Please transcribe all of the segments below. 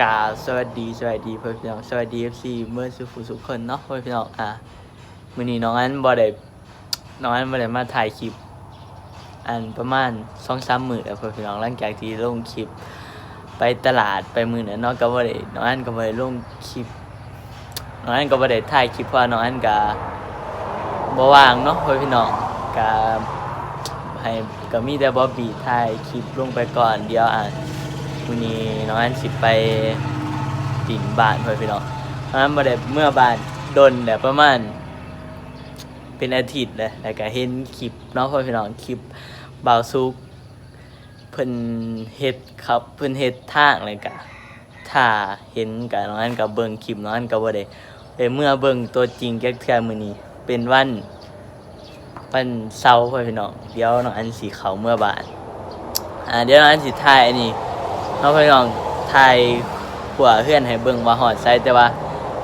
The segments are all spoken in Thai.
กาสวัสดีสวัสดีเพื่อนพี่น้องสวัสดี FC เมื่อสุขุสุขคนเนาะเพื่อนพี่น้องอะมื้อนี้น้องอันบ่ได้น้องอันบ่ได้มาถ่ายคลิป อันประมาณ2-3มื้อแล้วเพื่อนพี่น้องหลังจากที่ลงคลิป ไปตลาดไปมื้อนั้นเนาะก็บ่ได้น้องอันก็บ่ได้ลงคลิปน้องอันก็บ่ได้ถ่ายคลิปเพราะน้องอันก็บ่ว่างเนาะเพื่อนพี่น้องก็ให้ก็มีแต่บ่บีถ่ายคลิปลงไปก่อนเดียวอะ วันนี้น้องอันสิไปติ่นบ้านเพื่อนพี่น้องน้องอันมาได้เมื่อบ้านดนแต่ประมาณ เป็นอาทิตย์เลยแล้วก็เห็นคลิปน้องเพื่อนพี่น้องคลิปบ่าวซุกเพิ่นเฮ็ดครับเพิ่นเฮ็ดทางเลยกะถ้าเห็นกับน้องอันกับเบิ่งคลิปน้องอันก็บ่ได้ได้เมื่อเบิ่งตัวจริงแก๊กเทือมือนี้เป็นวันวันเสาร์เพื่อนพี่น้องเดี๋ยวน้องอันสิเขาเมื่อบ้านอ่าเดี๋ยวน้องอันสิถ่ายอันนี้ เราไปลองถ่ายหัวเพื่อนให้เบิ่งว่าหอดไซแต่ว่า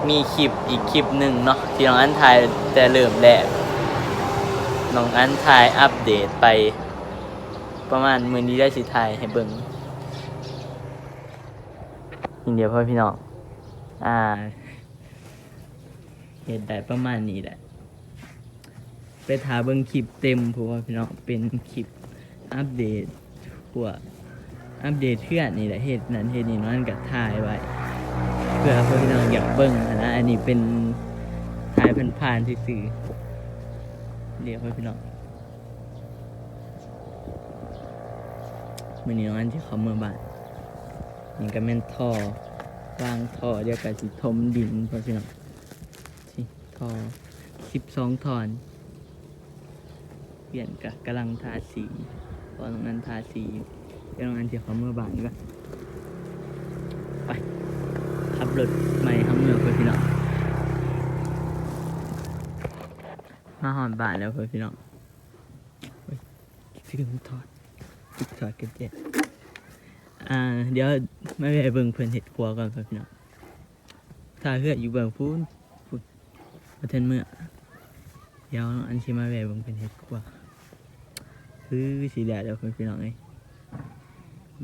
มีคลิปอีกคลิปหนึ่งเนาะที่น้องอันถ่ายแต่เริ่มแรกน้องอันถ่ายอัปเดตไป ประมาณมือนี้ได้สิถ่ายให้เบิ่งอินเดียวพ่อพี่น้องอ่าเห็นได้ประมาณนี้แหละไปถ่ายเบิ่งคลิปเต็มเพราะว่าพี่น้องเป็นคลิปอัปเดตหัว อัปเดตเพื่อนนี่แหละเหตุนั้นเหตุนี้นั่นก็ถ่ายไว้เพื่อเพื่อนพี่น้องอยากเบิ่งนะอันนี้เป็นถ่ายผ่านๆที่สื่อเดี๋ยวเพื่อนพี่น้องมื่อนี้น้องอันที่เขาเมื่อบ้านนี่ก็แม่นท่อวางท่อเดียวกับสิทมดินเพื่อนพี่น้องสิท่อสิบสองทอนเปลี่ยนกับกำลังทาสีตอนนั้นทาสีอยู่ เดี๋ยวน้องอันเดียวเขาเมื่อบานดีกว่าไปขับรถใหม่ขับเมืองเพื่อนพี่น้องมาหอนบานแล้วเพื่อนพี่น้องเฮ้ยคิดถึงถอดคิดถอดกันเจ็ดอ่าเดี๋ยวไม่ไปเบิ่งเพื่อนเห็ดครัวก่อนเพื่อนพี่น้องถ้าเพื่ออยู่เบิ่งพูนพูนประเทศเมื่อเดี๋ยวน้องอันชิมาไปเบิ่งเพื่อนเห็ดครัวคือสีแดดแล้วเพื่อนพี่น้องเอ้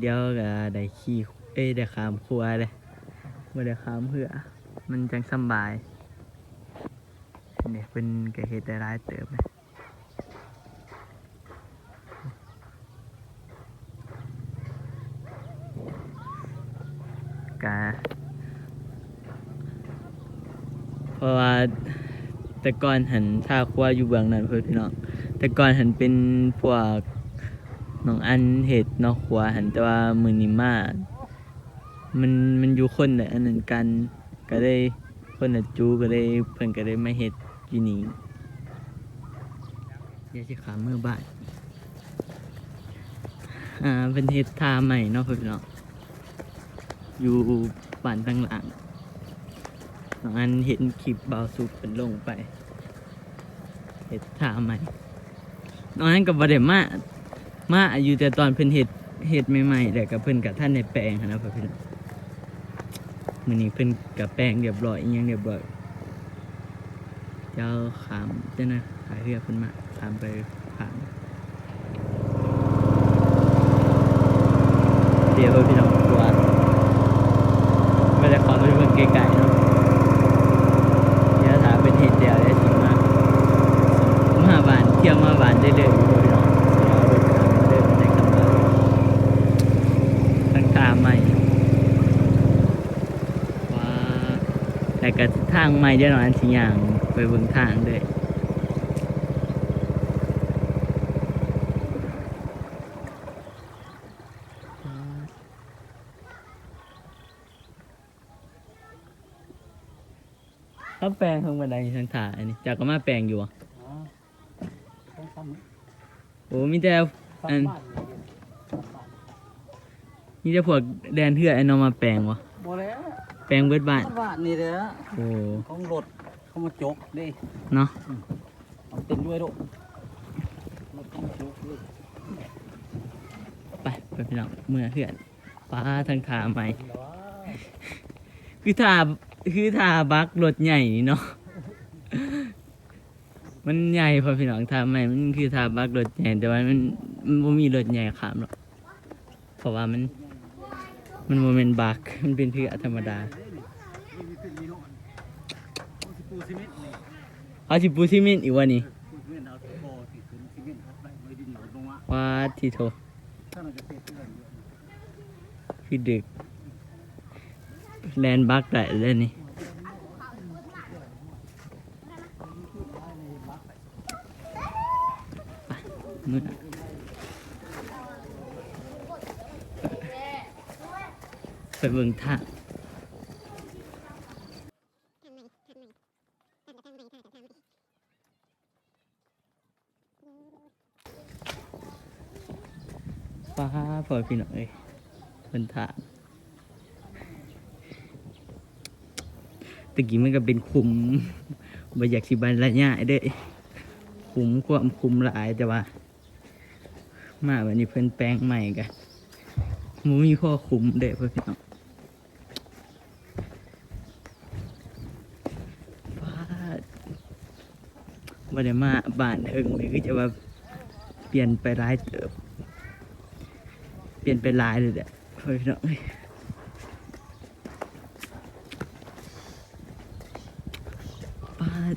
เดี๋ยวก็ได้ขี่เอ้ยได้ขามครัวเลยไม่ได้ขามเพื่อมันจังสบายเนี่ยเป็นกระเฮ็ดได้ร้ายเติบเลยกะเพราะว่าแต่ก่อนหันท่าครัวอยู่เบื้องนั้นเพื่อนพี่น้องแต่ก่อนหันเป็นพวก น้องอันเห็ดนอกหัวหันแต่ว่ามือนิมามันมันอยู่คนละอันนั้นกัน ก็ได้คนละจูก็ได้เพิ่นก็ได้มาเห็ดอยู่นี่เดี๋ยวสิขามือบ้านอ่าเป็นเห็ดทาใหม่เนาะพื่นเนาะอยู่บ้านตั้งหลังน้องอันเห็นคลิปเบาสุกเป็นลงไปเห็ดทาใหม่น้องอันก็บ่ได้มา มาอยู่แต่ตอนเพิ่นเห็ดเห็ดใหม่ๆแต่กับเพิ่นกับท่านในแปลงหั้นนะพ่อพี่น้องมื้อนี้เพิ่นกับแปลงเรียบร้อยอิหยังเรียบร้อยเจ้าขามเจ้านะขายเรือเพิ่นมาขามไปขามเดี๋ยวพ่อพี่น้องกลัวไม่ได้ขอไปเบิ่งไกลๆเนาะเดี๋ยวถ้าเป็นเห็ดเดียวได้สิมามาบ้านเที่ยวมาบ้านได้เลยพ่อพี่น้อง เดินในคำว่าตั้งตาใหม่ว่า แต่ก็ทางใหม่เดี๋ยวหน่อยอันสิอย่างไปเบิ่งทางเลยเขาแปลงทางบันไดทางถ่ายอันนี้จากก็มาแปลงอยู่อะอ๋อต้องซ้โอ้มีแต่ำอันซ้ำบ้านซ้ำบ้านมีแต่พวกแดนเถื่อไอ้นอมาแปลงวะบ่ แล้วแปลงเบิดบ้านซ้ำบ้านนี่เด้อโอ้ของรถเขามาจกเด้เนาะเอาเต็มด้วยลูกรถเขามาจกเลยไปไปพี่น้องเมื่อเพื่อนป้าทางขาใหม่คือทาคือทาบักรถใหญ่นี่เนาะมันใหญ่พอพี่น้องทาใหม่มันคือทาบักรถใหญ่แต่ว่ามันมันบ่มีรถใหญ่ขามหรอกเพราะว่ามัน มันโมเมนต์บักมันเป็นเพื่อธรรมดานี่มีเป็นมีโน่นเอาสิปูซีเมนต์นี่เอาสิปูซิมินอีกวันนี้ปูซีเมนต์เอาโบติดขึ้นซีเมนต์เขาไปเลยดินเหนียวลงมาว่าทีโทถ้าเราจะเทเพื่อนเยอะคือดึกแลนบักได้เลยนี่ไปมือ ไปเบิ่งท่าฟ้าพอพี่หน้องเอ้ยเพิ่นท่าตะกี้มันก็เป็นคุมบอยากสิบรรยายเด้คุมความคุมหลายแต่ว่า มาวันนี้เพิ่นแปลงใหม่กันมูมีข้อคุมเด้เพื่อนพี่น้องบ้าน บ่ได้มาบ้านเอิงเลยคือจะว่าเปลี่ยนไปหลายเติบ เปลี่ยนไปหลายเลยแหละเพื่อนพี่น้องบ้าน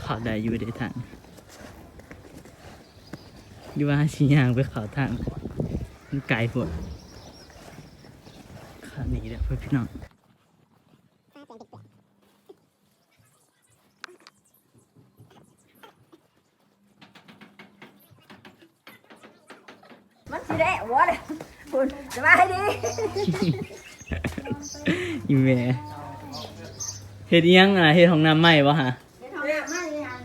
เขาได้อยู่ในทางอยู่ว่าชิยางไปเขาทางมันไกลปวดข้าหนีแล้วเพื่อพี่น้อง มันสิได้หัวเลยคุณสบายดี อีเมเฮ็ดอิหยังอะเฮ็ดของน้ำไหมวะฮะเดี๋ยวทำหน้ามาเลยยัง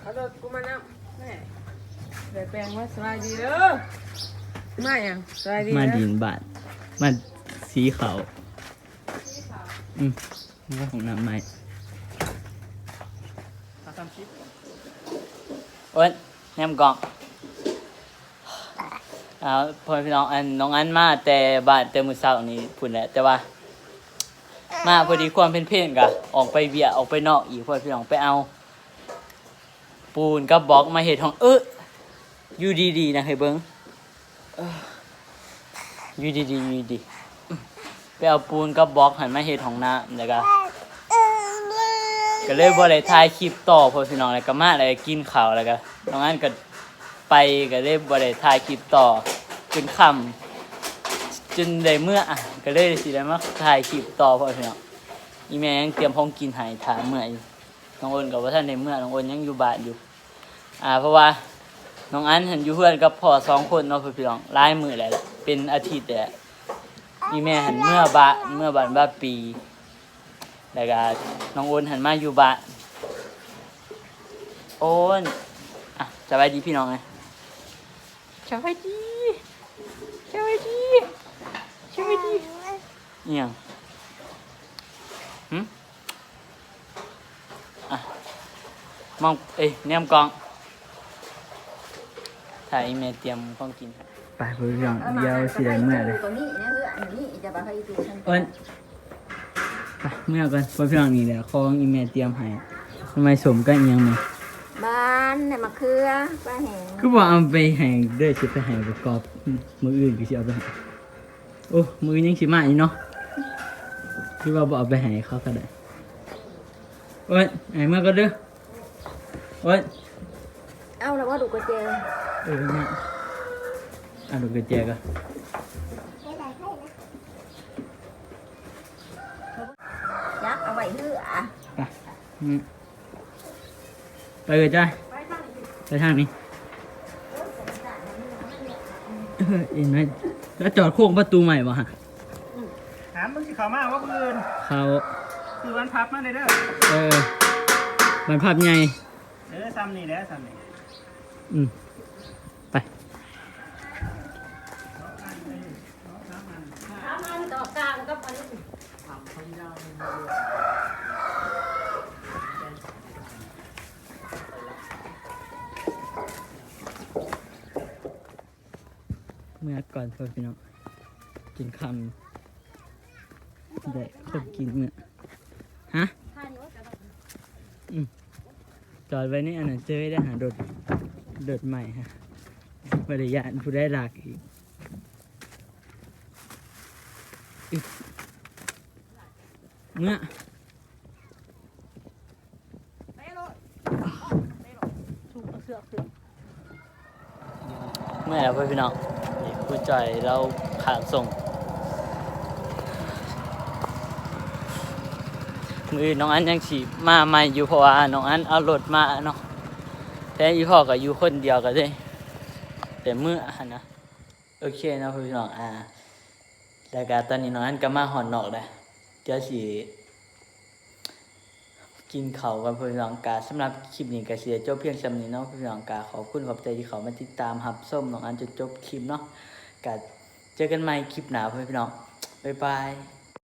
เอารถกูมานับแม่เดี๋ยวแปลงว่าสบายดีเด้อมาอย่างสบายดีมาเด้ดิอนบาทมาสีขาวอืมว่าของน้ำไหมถ้าทำชิปโอ้ยแนมกล่อง อ่าพ่อพี่น้องอันน้องอันมาแต่บ้านแต่มือเช้านี้พุ่นแหละแต่ว่า มาพอดีความเป็นเพลนกะออกไปเบียออกไปนอกอีกพ่อพี่น้องไปเอา ปูนกับบล็อกมาเห็ดของเอออยู่ดีๆนะเฮ้ยเบิ้งอยู่ดีๆอยู่ดีไปเอาปูนกับบล็อกหันมาเห็ดของน้ำแล้วก็ก็เลยบ่ได้ถ่ายคลิปต่อพ่อพี่น้องแล้วก็มาแล้วก็กินข้าวแล้วก็น้องอันก็ไปก็เลยบ่ได้ถ่ายคลิปต่อ นคำจนได้เมื่ออะก็เลยสิได้มาถ่ายคลิปต่อพ่อพี่น้องอีแม่ยังเตรียมของกินให้ถามเมื่อยน้องอ้นกับว่าท่านในเมื่อน้องอ้นยังอยู่บ้านอยู่ อ่า เพราะว่าน้องอันเห็นอยู่เพื่อนกับพ่อสองคนเนาะพี่น้องลายมือแหละเป็นอาทิตย์แหละอีแม่หันเมื่อบะเมื่อบานบ้าปีแล้วก็น้องโอนหันมาอยู่บ้านโอนอะสบายดีพี่น้องไงสบายดีสบายดีสบายดี เอียงหึอะมองเอ้ยแนมกล้องถ่ายอีเมลเตรียมของกินให้ไปเพื่อนเดี๋ยวสิได้เมื่อเลยตัวนี้นะเพื่อนอันนี้จะไปให้ดูฉันเอิ้นไปเมื่อกันเพื่อนพี่น้องนี่แหละของอีเมลเตรียมให้ทำไมสมกันอีหยังไหมบ้านเนี่ยมะเขือปลาแห้งคือบอกเอาไปให้เด้อสิไปให้ประกอบอืมมืออื่นก็สิเอาไปให้โอ้มือยังสิมาอีกเนาะ คือว่าบ่เอาไปให้เขาก็ได้โอ้ยไอ้เมื่อก็เด้อโอ้ยเอาแล้วว่าดูกระเจงเออเนี่ยอะดูกระเจยก็ยักเอาไว้เหือไปอืมไปเลยจ้าไปทางนี้เออเอ็นไหมแล้วจอดโค้งประตูใหม่บ่ฮะถา มมึงสิเขามาว่าเพื่อนเขาคือวันพับมาเลยเด้อเออมันภาพใหญ่เด้อซ้ำนี่แหล้วซ้ำนี่อืมไปต่อกลางกับอันนี้เมื่อก่อนเพื่อนพี่น้องกินคำ ได้คนกินเมื่อฮะอืมจอดไว้นี่อันนั้นเจอได้หาโดดโดดใหม่ฮะบริยานผู้ได้หลักอีกเมื่อถูกเอาเสือกเสือกเมื่อแล้วพี่น้องนี่ผู้ใจเราขางส่ง มือน้องอันยังฉีมาใหม่อยู่เพราะว่าน้องอันเอารถมาเนาะแต่อีพ่อก็อยู่คนเดียวกันเลยแต่เมื่อนะโอเคนะพี่น้องอ่าแล้วก็ตอนนี้น้องอันก็มาหอนนอกแล้วเดี๋ยวสิกินเขากับพี่น้องกาสำหรับคลิปนี้ก็เสียจบเพียงสำนี้เนาะพี่น้องกาขอบคุณขอบใจที่เขามาติดตามหับส้มน้องอันจนจบคลิปเนาะกาเจอกันใหม่คลิปหน้าพี่น้องบ๊ายบาย